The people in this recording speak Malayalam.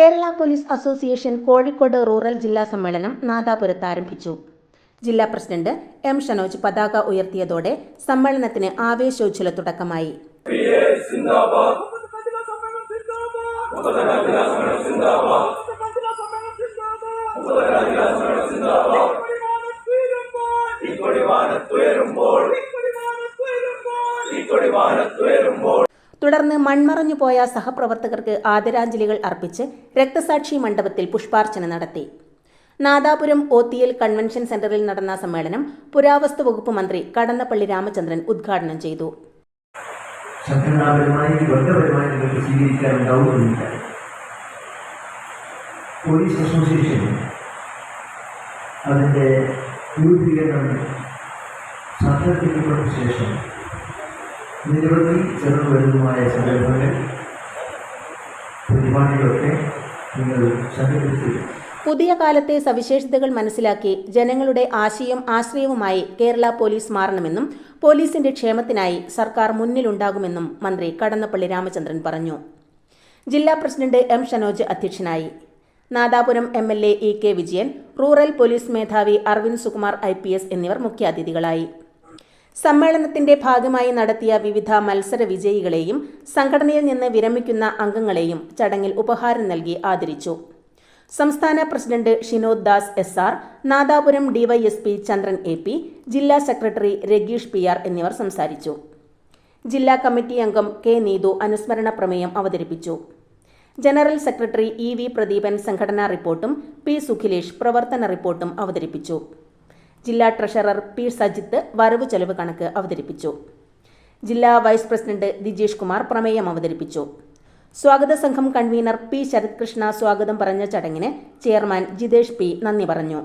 Kerala police association Kozhikode rural ജില്ലാ സമ്മേളനം നാദാപുരത്ത് ആരംഭിച്ചു ജില്ലാ പ്രസിഡന്റ് എം ഷനോജ് പതാക ഉയർത്തിയതോടെ സമ്മേളനത്തിന് ആവേശോജ്വല തുടക്കമായി തുടർന്ന് മൺമറഞ്ഞു പോയ സഹപ്രവർത്തകർക്ക് ആദരാഞ്ജലികൾ അർപ്പിച്ച് രക്തസാക്ഷി മണ്ഡപത്തിൽ പുഷ്പാർച്ചന നടത്തി. നാദാപുരം ഒത്തിയൽ കൺവെൻഷൻ സെന്ററിൽ നടന്ന സമ്മേളനം പുരാവസ്തു വകുപ്പ് മന്ത്രി കടന്നപ്പള്ളി രാമചന്ദ്രൻ ഉദ്ഘാടനം ചെയ്തു. പോലീസ് അസോസിയേഷൻ അതിന്റെ രൂപീകരണം ശേഷം നിരവധി ചെറു വലുതുമായ സംരംഭങ്ങൾ പരിപാടികളൊക്കെ നിങ്ങൾ സംഘടിപ്പിച്ചു പുതിയ കാലത്തെ സവിശേഷതകൾ മനസ്സിലാക്കി ജനങ്ങളുടെ ആശയം ആശ്രയവുമായി കേരള പോലീസ് മാറണമെന്നും പോലീസിന്റെ ക്ഷേമത്തിനായി സർക്കാർ മുന്നിലുണ്ടാകുമെന്നും മന്ത്രി കടന്നപ്പള്ളി രാമചന്ദ്രൻ പറഞ്ഞു. ജില്ലാ പ്രസിഡന്റ് എം ഷനോജ് അധ്യക്ഷനായി. Nadapuram M L A E K Vijayan rural police മേധാവി Aravind Sukumar I P S എന്നിവർ മുഖ്യാതിഥികളായി. സമ്മേളനത്തിന്റെ ഭാഗമായി നടത്തിയ വിവിധ മത്സര വിജയികളെയും സംഘടനയിൽ നിന്ന് വിരമിക്കുന്ന അംഗങ്ങളെയും ചടങ്ങിൽ ഉപഹാരം നൽകി ആദരിച്ചു. സംസ്ഥാന president Shinod Das S R Nadapuram DYSP Chandran A P ജില്ലാ സെക്രട്ടറി രഗീഷ് പി ആർ എന്നിവർ സംസാരിച്ചു. ജില്ലാ കമ്മിറ്റി അംഗം കെ നീതു അനുസ്മരണ പ്രമേയം അവതരിപ്പിച്ചു. General secretary E V Pradeepan സംഘടനാ റിപ്പോർട്ടും പി സുഖിലേഷ് പ്രവർത്തന റിപ്പോർട്ടും അവതരിപ്പിച്ചു. ജില്ലാ ട്രഷറർ പി സജിത്ത് വരവ് ചെലവ് കണക്ക് അവതരിപ്പിച്ചു. ജില്ലാ വൈസ് പ്രസിഡന്റ് ദിജേഷ് കുമാർ പ്രമേയം അവതരിപ്പിച്ചു. സ്വാഗത സംഘം കൺവീനർ പി ശരത്കൃഷ്ണ സ്വാഗതം പറഞ്ഞ ചടങ്ങിന് ചെയർമാൻ ജിതേഷ് പി നന്ദി പറഞ്ഞു.